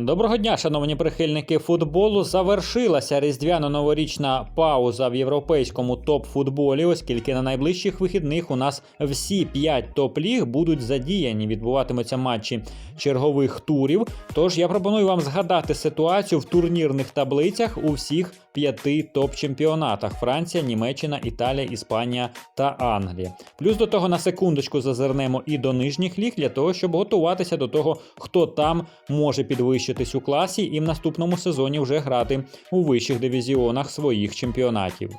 Доброго дня, шановні прихильники футболу. Завершилася різдвяно-новорічна пауза в європейському топ-футболі, оскільки на найближчих вихідних у нас всі 5 топ-ліг будуть задіяні. Відбуватимуться матчі чергових турів. Тож я пропоную вам згадати ситуацію в турнірних таблицях у всіх п'яти топ-чемпіонатах: Франція, Німеччина, Італія, Іспанія та Англія. Плюс до того на секундочку зазирнемо і до нижніх ліг для того, щоб готуватися до того, хто там може підвищитись у класі і в наступному сезоні вже грати у вищих дивізіонах своїх чемпіонатів.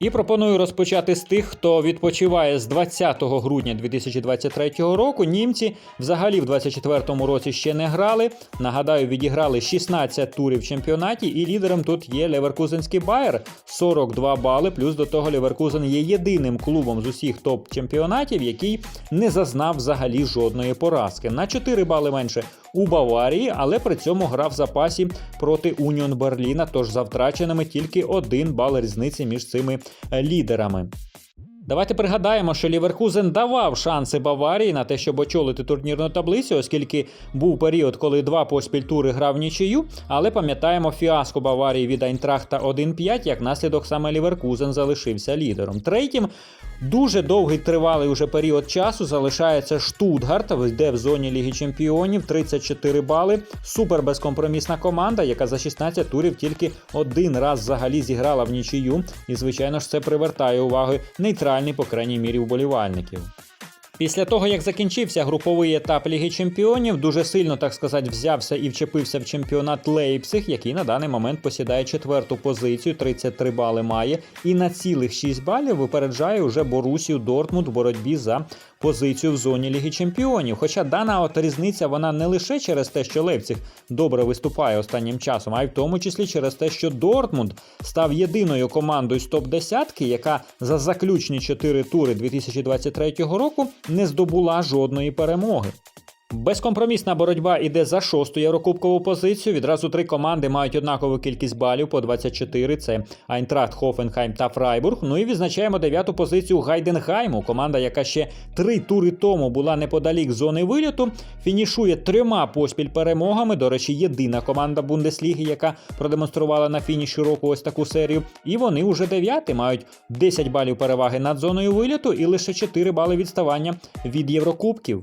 І пропоную розпочати з тих, хто відпочиває з 20 грудня 2023 року. Німці взагалі в 2024 році ще не грали. Нагадаю, відіграли 16 турів в чемпіонаті, і лідером тут є Леверкузенський Байер 42 бали. Плюс до того Леверкузен є єдиним клубом з усіх топ-чемпіонатів, який не зазнав взагалі жодної поразки. На 4 бали менше у Баварії, але при цьому грав в запасі проти Уніон Берліна. Тож за втраченими тільки один бал різниці між цими лідерами. Давайте пригадаємо, що Ліверкузен давав шанси Баварії на те, щоб очолити турнірну таблицю, оскільки був період, коли два поспіль тури грав нічию. Але пам'ятаємо фіаско Баварії від Айнтрахта 1-5, як наслідок саме Ліверкузен залишився лідером. Третім дуже довгий тривалий уже період часу залишається Штутгарт, йде в зоні Ліги Чемпіонів 34 бали. Супер безкомпромісна команда, яка за 16 турів тільки один раз взагалі зіграла в нічию. І, звичайно ж, це привертає увагу нейтральний, по крайній мірі, вболівальників. Після того, як закінчився груповий етап Ліги Чемпіонів, дуже сильно, так сказати, взявся і вчепився в чемпіонат Лейпциг, який на даний момент посідає четверту позицію, 33 бали має, і на цілих 6 балів випереджає уже Борусію Дортмунд в боротьбі за позицію в зоні Ліги Чемпіонів. Хоча дана от різниця вона не лише через те, що Лейпциг добре виступає останнім часом, а й в тому числі через те, що Дортмунд став єдиною командою з топ-10, яка за заключні 4 тури 2023 року не здобула жодної перемоги. Безкомпромісна боротьба іде за шосту єврокубкову позицію. Відразу три команди мають однакову кількість балів по 24. Це Айнтрахт, Хофенхайм та Фрайбург. Ну і відзначаємо дев'яту позицію Гайденгайму. Команда, яка ще три тури тому була неподалік зони вильоту, фінішує трьома поспіль перемогами. До речі, єдина команда Бундесліги, яка продемонструвала на фініші року ось таку серію. І вони уже дев'яти мають 10 балів переваги над зоною вильоту і лише 4 бали відставання від Єврокубків.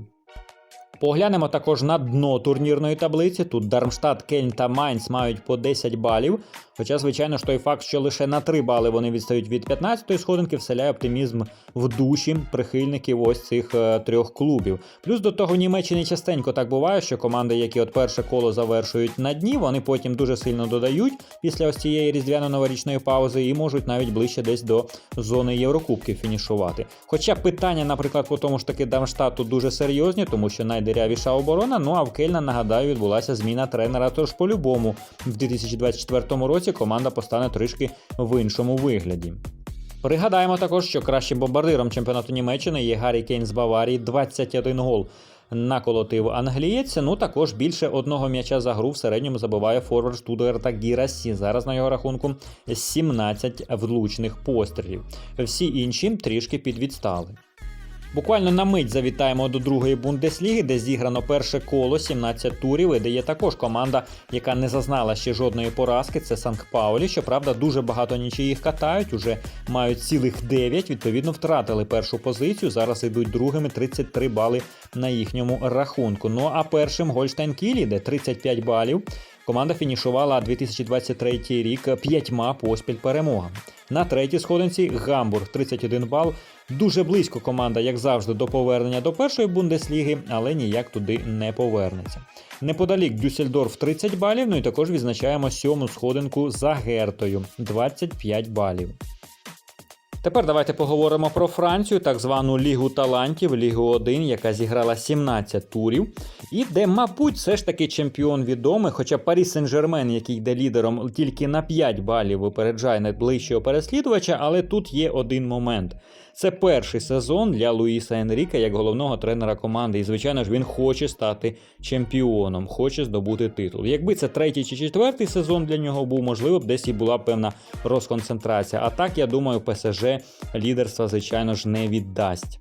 Поглянемо також на дно турнірної таблиці. Тут Дармштадт, Кельн та Майнц мають по 10 балів. Хоча, звичайно ж, той факт, що лише на 3 бали вони відстають від 15-ї сходинки, вселяє оптимізм в душі прихильників ось цих е, трьох клубів. Плюс до того в Німеччині частенько так буває, що команди, які от перше коло завершують на дні, вони потім дуже сильно додають після ось цієї різдвяно-новорічної паузи і можуть навіть ближче десь до зони Єврокубків фінішувати. Хоча питання, наприклад, по тому ж таки Дармштадту дуже серйозні, тому що найдирявіша оборона. Ну а в Кельна, нагадаю, відбулася зміна тренера. Тож по-любому в 2024 році команда постане трішки в іншому вигляді. Пригадаємо також, що кращим бомбардиром чемпіонату Німеччини є Гаррі Кейн з Баварії, 21 гол. Наколотив англієць. Ну також більше одного м'яча за гру в середньому забиває форвард Штутгарта Гірасі. Зараз на його рахунку 17 влучних пострілів. Всі інші трішки підвідстали. Буквально на мить завітаємо до другої бундесліги, де зіграно перше коло 17 турів, і де є також команда, яка не зазнала ще жодної поразки. Це Санкт Паулі. Щоправда, дуже багато нічиїх катають, уже мають цілих 9, відповідно, втратили першу позицію. Зараз йдуть другими 33 бали на їхньому рахунку. Ну а першим Гольштайн Кілі, де 35 балів. Команда фінішувала 2023 рік п'ятьма поспіль перемогами. На третій сходинці Гамбург 31 бал. Дуже близько команда, як завжди, до повернення до першої бундесліги, але ніяк туди не повернеться. Неподалік Дюссельдорф 30 балів. Ну і також відзначаємо сьому сходинку за Гертою 25 балів. Тепер давайте поговоримо про Францію, так звану Лігу талантів, Лігу 1, яка зіграла 17 турів, і де, мабуть, все ж таки чемпіон відомий. Хоча Парі Сен-Жермен, який йде лідером, тільки на 5 балів випереджає найближчого переслідувача, але тут є один момент. Це перший сезон для Луїса Енріка як головного тренера команди. І, звичайно ж, він хоче стати чемпіоном, хоче здобути титул. Якби це третій чи четвертий сезон для нього був, можливо б десь і була певна розконцентрація. А так, я думаю, ПСЖ лідерства, звичайно ж, не віддасть.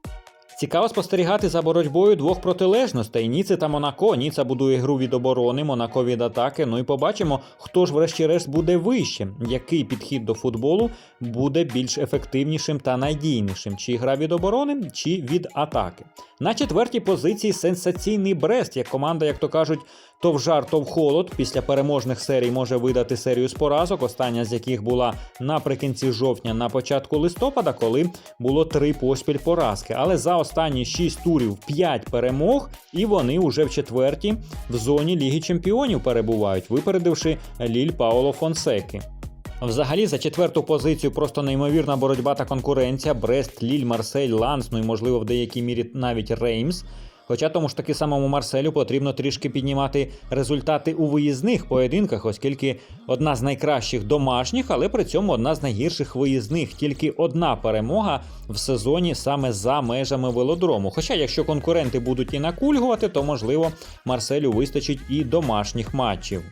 Цікаво спостерігати за боротьбою двох протилежностей Ніци та Монако. Ніца будує гру від оборони, Монако від атаки. Ну і побачимо, хто ж, врешті-решт, буде вище, який підхід до футболу буде більш ефективнішим та надійнішим, чи гра від оборони, чи від атаки. На четвертій позиції сенсаційний Брест, як команда, як то кажуть, то в жар, то в холод. Після переможних серій може видати серію з поразок, остання з яких була наприкінці жовтня, на початку листопада, коли було три поспіль поразки. Але за останні шість турів 5 перемог, і вони уже в четвертій в зоні Ліги Чемпіонів перебувають, випередивши Ліль Паоло Фонсеки. Взагалі за четверту позицію просто неймовірна боротьба та конкуренція. Брест, Ліль, Марсель, Ланс, ну і можливо в деякій мірі навіть Реймс. Хоча тому ж таки самому Марселю потрібно трішки піднімати результати у виїзних поєдинках, оскільки одна з найкращих домашніх, але при цьому одна з найгірших виїзних. Тільки одна перемога в сезоні саме за межами велодрому. Хоча, якщо конкуренти будуть і накульгувати, то можливо Марселю вистачить і домашніх матчів.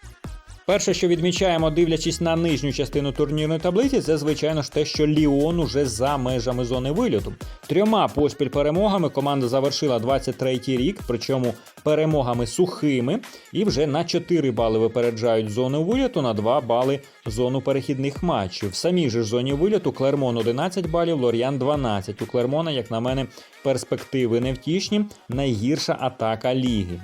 Перше, що відмічаємо, дивлячись на нижню частину турнірної таблиці, це звичайно ж те, що Ліон уже за межами зони вильоту. Трьома поспіль перемогами команда завершила 23-й рік, причому перемогами сухими, і вже на 4 бали випереджають зону вильоту, на 2 бали зону перехідних матчів. В самій же зоні вильоту Клермон 11 балів, Лор'ян 12. У Клермона, як на мене, перспективи невтішні, найгірша атака ліги.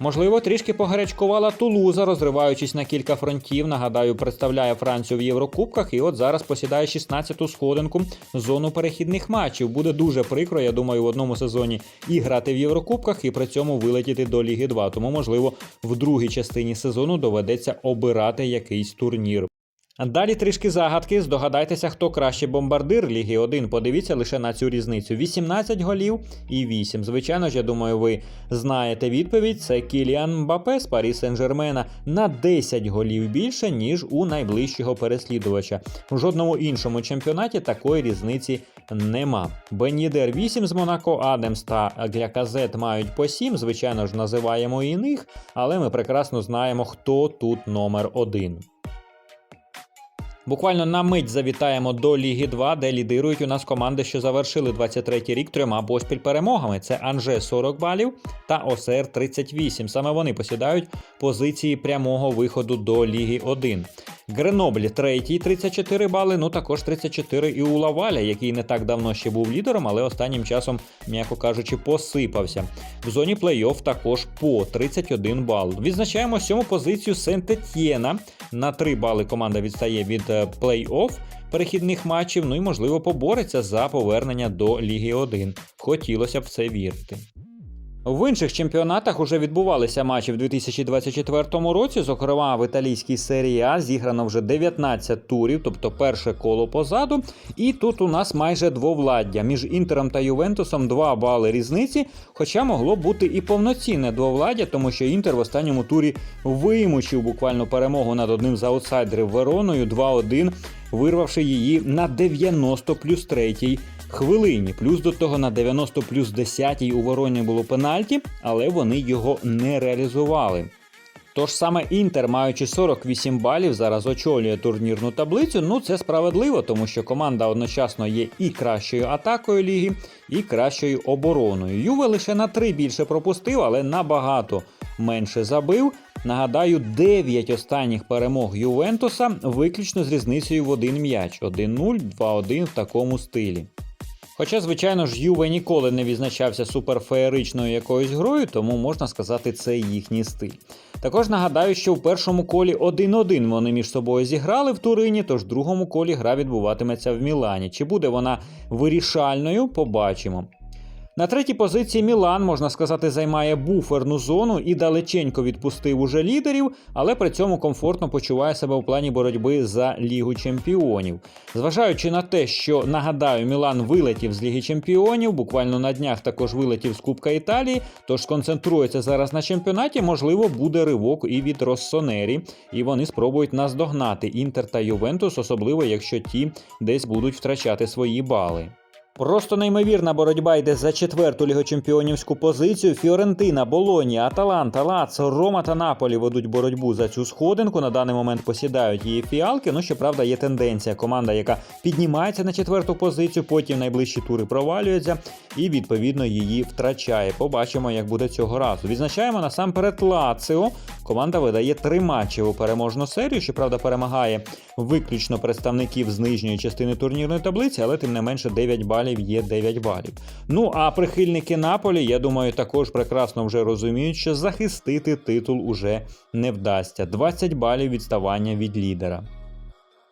Можливо, трішки погарячкувала Тулуза, розриваючись на кілька фронтів. Нагадаю, представляє Францію в Єврокубках, і от зараз посідає 16-ту сходинку зону перехідних матчів. Буде дуже прикро, я думаю, в одному сезоні і грати в Єврокубках, і при цьому вилетіти до Ліги 2. Тому, можливо, в другій частині сезону доведеться обирати якийсь турнір. Далі трішки загадки. Здогадайтеся, хто краще бомбардир Ліги 1. Подивіться лише на цю різницю: 18 голів і 8. Звичайно ж, я думаю, ви знаєте відповідь. Це Кіліан Мбапе з Парі Сен-Жермена на 10 голів більше, ніж у найближчого переслідувача. У жодному іншому чемпіонаті такої різниці нема. Бенідер 8 з Монако, Адемс та Гляказет мають по 7. Звичайно ж, називаємо і них, але ми прекрасно знаємо, хто тут номер один. Буквально на мить завітаємо до Ліги 2, де лідирують у нас команди, що завершили 23-й рік трьома поспіль перемогами. Це Анже 40 балів та ОСР 38. Саме вони посідають позиції прямого виходу до Ліги 1. Гренобль третій 34 бали. Ну також 34 і у Лаваля, який не так давно ще був лідером, але останнім часом, м'яко кажучи, посипався. В зоні плей-офф також по 31 бал. Відзначаємо сьому позицію Сент-Етьєна. На 3 бали команда відстає від е, плей-офф перехідних матчів. Ну і можливо побореться за повернення до Ліги 1. Хотілося б це вірити. В інших чемпіонатах уже відбувалися матчі в 2024 році. Зокрема, в італійській серії А зіграно вже 19 турів, тобто перше коло позаду. І тут у нас майже двовладдя. Між Інтером та Ювентусом 2 бали різниці. Хоча могло бути і повноцінне двовладдя, тому що Інтер в останньому турі вимучив буквально перемогу над одним з аутсайдерів Вероною 2-1, вирвавши її на 90 плюс 3 хвилині. Плюс до того на 90 плюс 10 у Вороні було пенальті, але вони його не реалізували. Тож саме Інтер, маючи 48 балів, зараз очолює турнірну таблицю. Ну це справедливо, тому що команда одночасно є і кращою атакою ліги, і кращою обороною. Юве лише на 3 більше пропустив, але набагато менше забив. Нагадаю, 9 останніх перемог Ювентуса виключно з різницею в один м'яч: 1-0, 2-1 в такому стилі. Хоча, звичайно ж, Юве ніколи не відзначався суперфеєричною якоюсь грою, тому можна сказати, це їхній стиль. Також нагадаю, що в першому колі 1-1 вони між собою зіграли в Турині, тож в другому колі гра відбуватиметься в Мілані. Чи буде вона вирішальною, побачимо. На третій позиції Мілан, можна сказати, займає буферну зону і далеченько відпустив уже лідерів, але при цьому комфортно почуває себе у плані боротьби за Лігу Чемпіонів. Зважаючи на те, що нагадаю, Мілан вилетів з Ліги Чемпіонів, буквально на днях також вилетів з Кубка Італії, тож сконцентрується зараз на чемпіонаті. Можливо, буде ривок і від Россонері, і вони спробують наздогнати Інтер та Ювентус, особливо якщо ті десь будуть втрачати свої бали. Просто неймовірна боротьба йде за четверту лігочемпіонівську позицію. Фіорентина, Болоні, Аталанта, Лацо, Рома та Наполі ведуть боротьбу за цю сходинку. На даний момент посідають її фіалки. Ну щоправда, є тенденція. Команда, яка піднімається на четверту позицію, потім найближчі тури провалюється і відповідно її втрачає. Побачимо, як буде цього разу. Відзначаємо насамперед Лаціо. Команда видає три матчеву переможну серію. Щоправда, перемагає виключно представників з нижньої частини турнірної таблиці, але тим не менше 9 балів є 9 балів. Ну а прихильники Наполі, я думаю, також прекрасно вже розуміють, що захистити титул уже не вдасться. 20 балів відставання від лідера.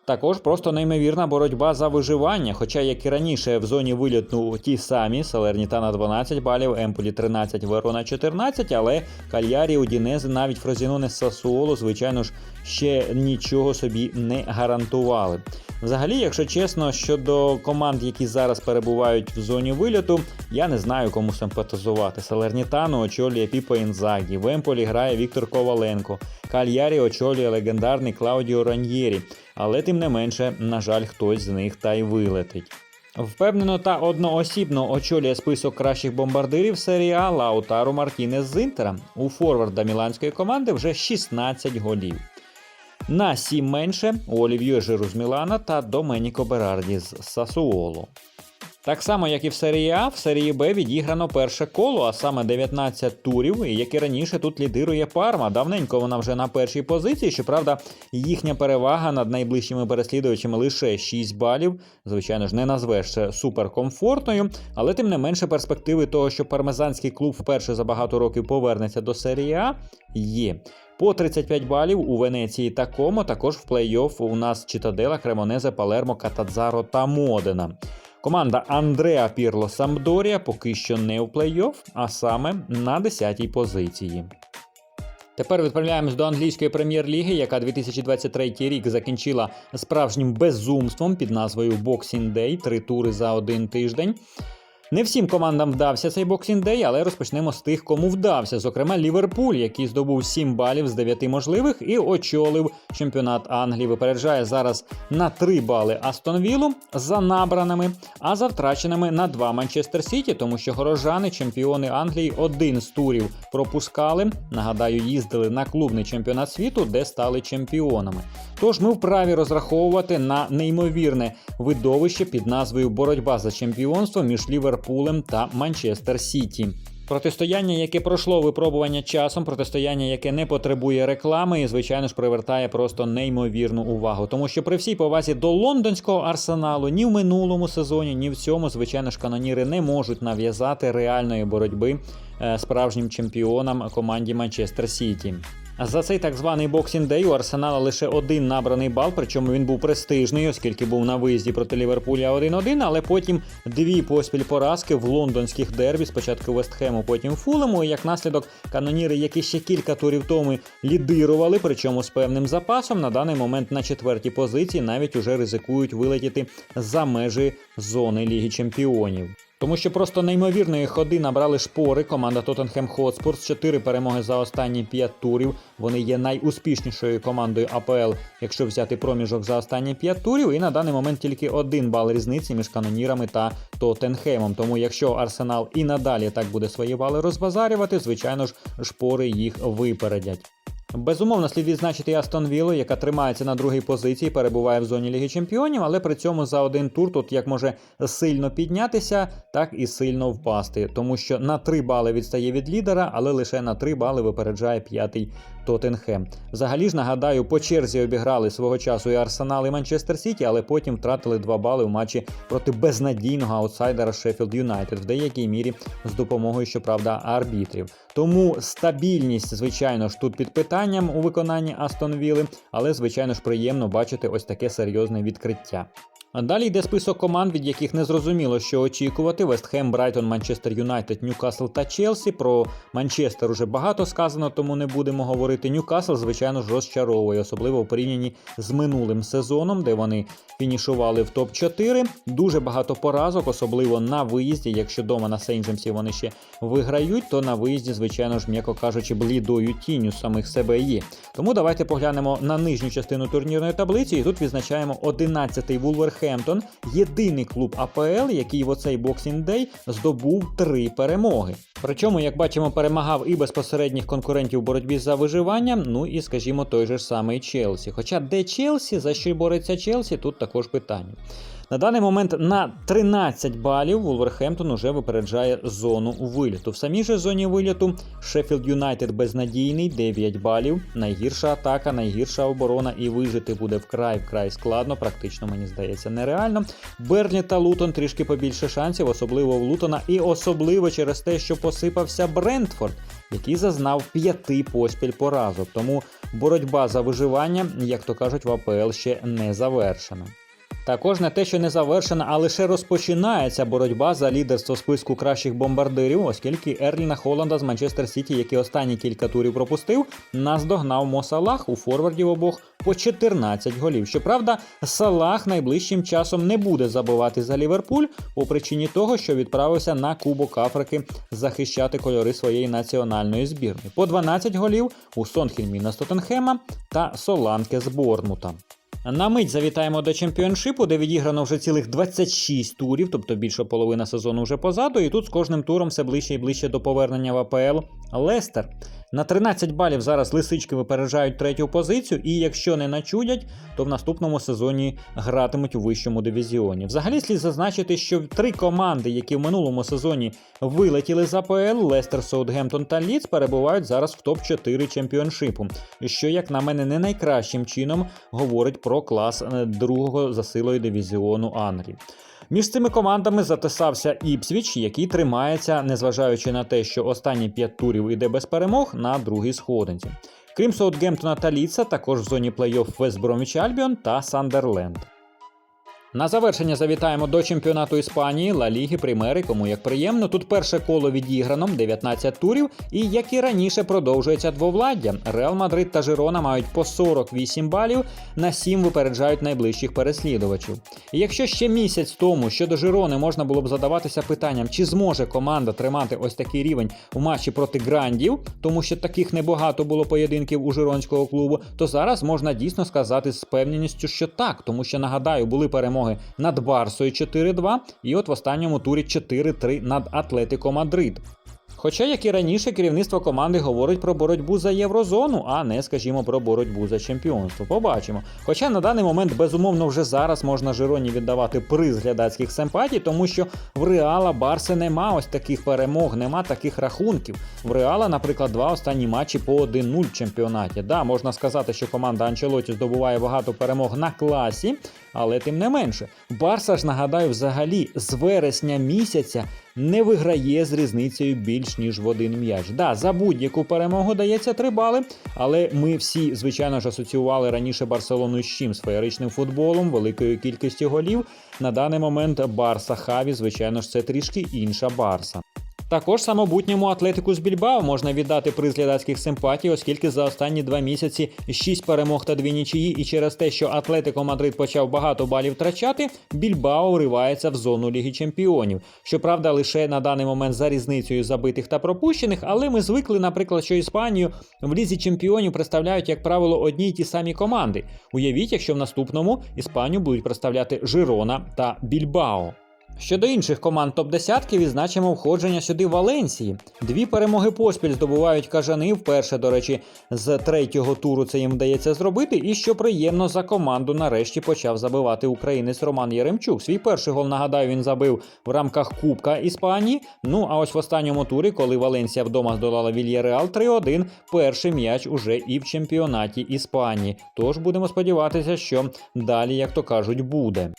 Також просто неймовірна боротьба за виживання. Хоча, як і раніше, в зоні вилітну ті самі Салернітана 12 балів, Емполі 13, Верона 14, але Кальярі, Удінези, навіть Фрозіноне Сасуоло, звичайно ж, ще нічого собі не гарантували. Взагалі, якщо чесно, щодо команд, які зараз перебувають в зоні вильоту, я не знаю, кому симпатизувати. Салернітану очолює Піпо Інзагі, в Емполі грає Віктор Коваленко, Кальярі очолює легендарний Клаудіо Раньєрі. Але тим не менше, на жаль, хтось з них та й вилетить. Впевнено та одноосібно очолює список кращих бомбардирів серії А Лаутаро Мартінес з Інтера. У форварда міланської команди вже 16 голів. На 7 менше у Олів'є Жиру з Мілана та Доменіко Берарді з Сасуоло. Так само, як і в серії А, в серії Б відіграно перше коло, а саме 19 турів, як і раніше тут лідирує Парма. Давненько вона вже на першій позиції. Щоправда, їхня перевага над найближчими переслідувачами лише 6 балів. Звичайно ж, не назвеш це суперкомфортною, але тим не менше перспективи того, що пармезанський клуб вперше за багато років повернеться до серії А, є. По 35 балів у Венеції та Комо, також в плей-офф у нас Читадела, Кремонезе, Палермо, Катадзаро та Модена. Команда Андреа Пірло Самдорія поки що не у плей-офф, а саме на 10-й позиції. Тепер відправляємось до англійської прем'єр-ліги, яка 2023 рік закінчила справжнім безумством під назвою Boxing Day, три тури за один тиждень. Не всім командам вдався цей Day, але розпочнемо з тих, кому вдався. Зокрема, Ліверпуль, який здобув 7 балів з 9 можливих і очолив чемпіонат Англії. Випереджає зараз на 3 бали Астон Віллу за набраними, а за втраченими на 2 Манчестер Сіті, тому що горожани, чемпіони Англії, один з турів пропускали. Нагадаю, їздили на клубний чемпіонат світу, де стали чемпіонами. Тож ми вправі розраховувати на неймовірне видовище під назвою Боротьба за чемпіонство між Ліверпулем та Манчестер Сіті. Протистояння, яке пройшло випробування часом, протистояння, яке не потребує реклами, і звичайно ж привертає просто неймовірну увагу. Тому що при всій повазі до лондонського арсеналу ні в минулому сезоні, ні в цьому, звичайно ж, каноніри не можуть нав'язати реальної боротьби е, справжнім чемпіонам команді Манчестер Сіті. За цей так званий Boxing Day у Арсенала лише один набраний бал, причому він був престижний, оскільки був на виїзді проти Ліверпуля 1-1, але потім дві поспіль поразки в лондонських дербі, спочатку Вестхему, потім Фулему. І як наслідок каноніри, які ще кілька турів тому лідирували, причому з певним запасом, на даний момент на четвертій позиції навіть уже ризикують вилетіти за межі зони Ліги Чемпіонів. Тому що просто неймовірної ходи набрали шпори. Команда Тоттенхем Хотспурс. Чотири перемоги за останні п'ять турів. Вони є найуспішнішою командою АПЛ, якщо взяти проміжок за останні п'ять турів. І на даний момент тільки один бал різниці між канонірами та Тоттенхемом. Тому якщо Арсенал і надалі так буде свої бали розбазарювати, звичайно ж, шпори їх випередять. Безумовно, слід відзначити Астон Віллу, яка тримається на другій позиції, перебуває в зоні Ліги Чемпіонів, але при цьому за один тур тут як може сильно піднятися, так і сильно впасти. Тому що на 3 бали відстає від лідера, але лише на 3 бали випереджає п'ятий Тоттенхем. Взагалі ж нагадаю, по черзі обіграли свого часу і Арсенал, і Манчестер Сіті, але потім втратили 2 бали в матчі проти безнадійного аутсайдера Шеффілд Юнайтед, в деякій мірі з допомогою, щоправда, арбітрів. Тому стабільність, звичайно ж, тут під питанням у виконанні Астон Вілли, але звичайно ж приємно бачити ось таке серйозне відкриття. Далі йде список команд, від яких не зрозуміло, що очікувати: Вестхем, Брайтон, Манчестер Юнайтед, Ньюкасл та Челсі. Про Манчестер уже багато сказано, тому не будемо говорити. Ньюкасл, звичайно ж, розчаровує, особливо в порівнянні з минулим сезоном, де вони фінішували в топ-4. Дуже багато поразок, особливо на виїзді. Якщо дома на Сейнджемсі вони ще виграють, то на виїзді, звичайно ж, м'яко кажучи, блідою тінню самих себе є. Тому давайте поглянемо на нижню частину турнірної таблиці, і тут відзначаємо 11-й Вулверхем. Вулверхемптон єдиний клуб АПЛ, який в оцей Boxing Day здобув три перемоги. Причому, як бачимо, перемагав і безпосередніх конкурентів в боротьбі за виживання, ну і, скажімо, той же ж самий Челсі. Хоча де Челсі, за що бореться Челсі, тут також питання. На даний момент на 13 балів Вулверхемптон уже випереджає зону виліту. В самій же зоні виліту Шеффілд Юнайтед безнадійний, 9 балів. Найгірша атака, найгірша оборона, і вижити буде вкрай вкрай складно, практично мені здається, нереально. Берлі та Лутон трішки побільше шансів, особливо в Лутона, і особливо через те, що посипався Брентфорд, який зазнав п'яти поспіль поразок. Тому боротьба за виживання, як то кажуть, в АПЛ ще не завершена. Також не те, що не завершена, а лише розпочинається боротьба за лідерство списку кращих бомбардирів, оскільки Ерліна Холланда з Манчестер Сіті, який останні кілька турів пропустив, наздогнав Мо Салах у форвардів обох по 14 голів. Щоправда, Салах найближчим часом не буде забивати за Ліверпуль по причині того, що відправився на Кубок Африки захищати кольори своєї національної збірної. По 12 голів у Сонхельміна з Тоттенхема та Соланке з Борнмута. На мить завітаємо до чемпіоншипу, де відіграно вже цілих 26 турів, тобто більше половина сезону вже позаду. І тут з кожним туром все ближче і ближче до повернення в АПЛ. Лестер на 13 балів зараз лисички випереджають третю позицію, і якщо не начудять, то в наступному сезоні гратимуть у вищому дивізіоні. Взагалі слід зазначити, що три команди, які в минулому сезоні вилетіли з АПЛ, Лестер, Саутгемптон та Ліц, перебувають зараз в топ-4 чемпіоншипу, що, як на мене, не найкращим чином говорить про клас е, другого за силою дивізіону Англії. Між цими командами затисався Іпсвіч, який тримається, незважаючи на те, що останні п'ять турів іде без перемог на другій сходинці. Крім Саутгемптона та Ліца, також в зоні плей-офф Вестбромвіч Альбіон та Сандерленд. На завершення завітаємо до чемпіонату Іспанії, Ла Ліги, Примери, кому як приємно. Тут перше коло відіграно, 19 турів, і як і раніше продовжується двовладдя. Реал Мадрид та Жирона мають по 48 балів, на 7 випереджають найближчих переслідувачів. І якщо ще місяць тому щодо Жирони можна було б задаватися питанням, чи зможе команда тримати ось такий рівень у матчі проти грандів, тому що таких небагато було поєдинків у Жиронського клубу, то зараз можна дійсно сказати з певненістю, що так, тому що нагадаю, були перемоги над Барсою 4-2, і от в останньому турі 4-3 над Атлетико Мадрид. Хоча, як і раніше, керівництво команди говорить про боротьбу за єврозону, а не, скажімо, про боротьбу за чемпіонство. Побачимо. Хоча на даний момент, безумовно, вже зараз можна Жироні віддавати приз глядацьких симпатій, тому що в Реала Барси нема ось таких перемог, нема таких рахунків. В Реала, наприклад, два останні матчі по 1-0 в чемпіонаті. Да, можна сказати, що команда Анчелоті здобуває багато перемог на класі, але тим не менше. Барса ж нагадаю, взагалі з вересня місяця не виграє з різницею більш ніж в один м'яч. Да, за будь-яку перемогу дається 3 бали, але ми всі, звичайно ж, асоціювали раніше Барселону з чим? З феєричним футболом, великою кількістю голів. На даний момент Барса Хаві, звичайно ж, це трішки інша Барса. Також самобутньому атлетику з Більбао можна віддати приз глядацьких симпатій, оскільки за останні два місяці 6 перемог та дві нічиї, і через те, що Атлетико Мадрид почав багато балів втрачати, Більбао вривається в зону Ліги Чемпіонів. Щоправда, лише на даний момент за різницею забитих та пропущених, але ми звикли, наприклад, що Іспанію в лізі чемпіонів представляють, як правило, одні й ті самі команди. Уявіть, якщо в наступному Іспанію будуть представляти Жирона та Більбао. Щодо інших команд топ-10 відзначимо входження сюди Валенсії. Дві перемоги поспіль здобувають кажани. Вперше, до речі, з третього туру це їм вдається зробити. І що приємно за команду нарешті почав забивати українець Роман Яремчук. Свій перший гол, нагадаю, він забив в рамках Кубка Іспанії. Ну а ось в останньому турі, коли Валенсія вдома здолала Вільяреал 3-1, перший м'яч уже і в чемпіонаті Іспанії. Тож будемо сподіватися, що далі, як то кажуть, буде.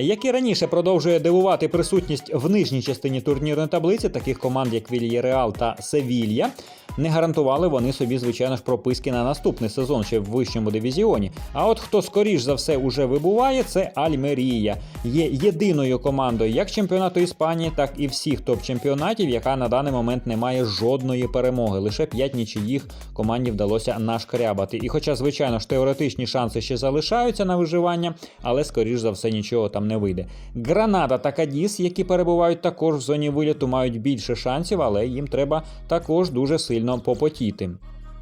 Як і раніше продовжує дивувати присутність в нижній частині турнірної таблиці таких команд, як Вільєреал та Севілья. Не гарантували вони собі, звичайно ж, прописки на наступний сезон ще в вищому дивізіоні. А от хто скоріш за все уже вибуває, це Альмерія. Є єдиною командою як чемпіонату Іспанії, так і всіх топ-чемпіонатів, яка на даний момент не має жодної перемоги. Лише 5 нічиїх команді вдалося нашкрябати. І хоча, звичайно ж, теоретичні шанси ще залишаються на виживання, але скоріш за все нічого там не вийде. Гранада та Кадіс, які перебувають також в зоні виліту, мають більше шансів, але їм треба також дуже сильно попотіти.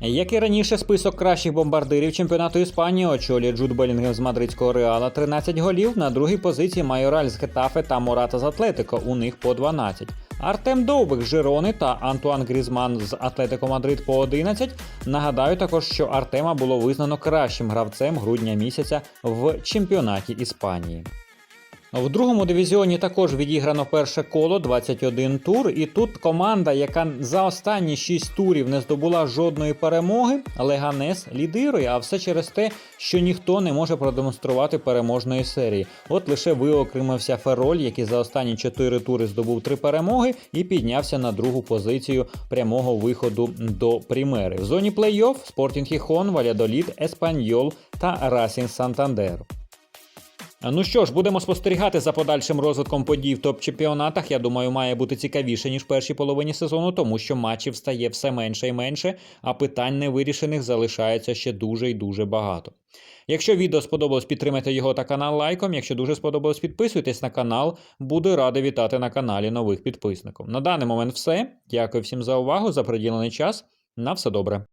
Як і раніше, список кращих бомбардирів чемпіонату Іспанії очолює Джуд Белінгем з мадридського Реала 13 голів. На другій позиції Майораль з Гетафе та Мората з Атлетико. У них по 12. Артем Довбик з Жирони та Антуан Грізман з Атлетико Мадрид по 11. Нагадаю також, що Артема було визнано кращим гравцем грудня місяця в чемпіонаті Іспанії. В другому дивізіоні також відіграно перше коло 21 тур, і тут команда, яка за останні 6 турів не здобула жодної перемоги, Леганес лідирує, а все через те, що ніхто не може продемонструвати переможної серії. От лише виокремився Фероль, який за останні 4 тури здобув 3 перемоги і піднявся на другу позицію прямого виходу до Прімери. В зоні плей-офф Спортінг Хіхон, Валядоліт, Еспаньол та Расін Сантандер. Ну що ж, будемо спостерігати за подальшим розвитком подій в топ-чемпіонатах. Я думаю, має бути цікавіше, ніж в першій половині сезону, тому що матчів стає все менше і менше, а питань невирішених залишається ще дуже і дуже багато. Якщо відео сподобалось, підтримайте його та канал лайком. Якщо дуже сподобалось, підписуйтесь на канал. Буду радий вітати на каналі нових підписників. На даний момент все. Дякую всім за увагу, за приділений час. На все добре.